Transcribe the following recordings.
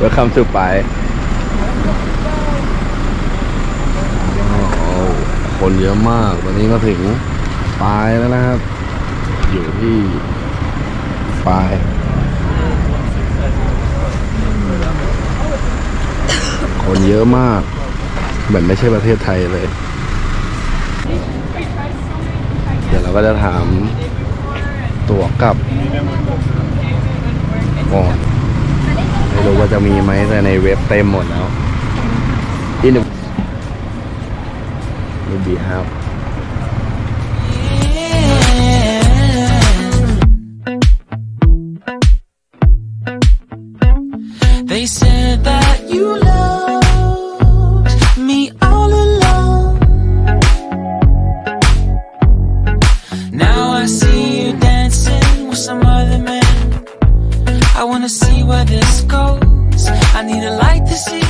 Welcome to ไปโอ้โหคนเยอะมากตอนนี้ก็ถึงปลายแล้วนะครับ อยู่ที่ปลายคนเยอะมากเหมือนไม่ใช่ประเทศไทยเลย เดี๋ยวเราก็จะถามตั๋วกลับ ก่อน ไม่รู้ว่าจะมีไหมแต่ในเว็บเต็มหมดแล้วอินดูดีครับ They said that you love I wanna see where this goes. I need a light to see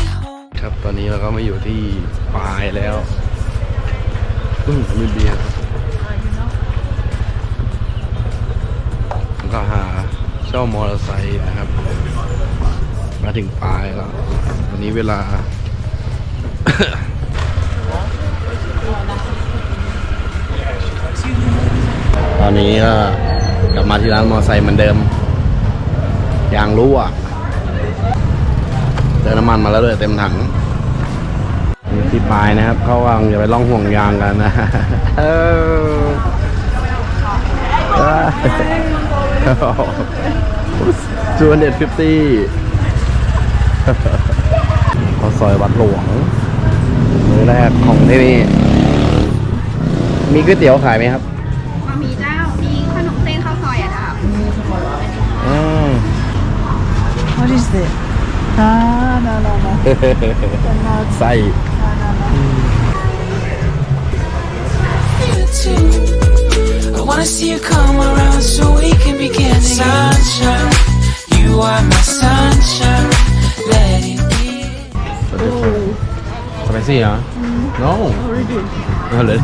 ครับตอนนี้เราก็มาอยู่ที่ปลายแล้วอืมมีเบียร์ก็หาเช่ามอเตอร์ไซค์นะครับ มาถึงปลายแล้ววันนี้เวลา ตอนนี้ก็กลับมาที่ร้านมอเตอร์ไซค์เหมือนเดิม ยางรั่วเติมน้ำมันมาแล้วด้วยเต็มถังที่ปลายนะครับ เขาวางอย่าไปล่องห่วงยางกันนะเออจูเน็ตฟิฟตี้ข้าวซอยวัดหลวงมือแรกของที่นี่ มีก๋วยเตี๋ยวขายไหมครับ ไส้สไปซี่เหอ no เอาเลย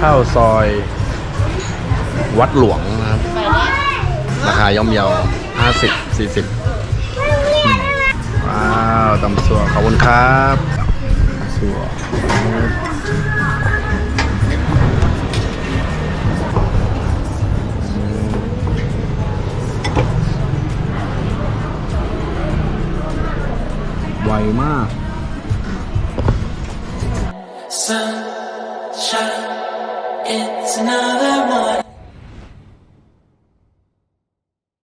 ข้าวซอย วัดหลวงนะครับ ราคาย่อมเยาห้าสิบสี่สิบำสัวขอบคุณครับสัวไวมาก Sunshine, it's another one.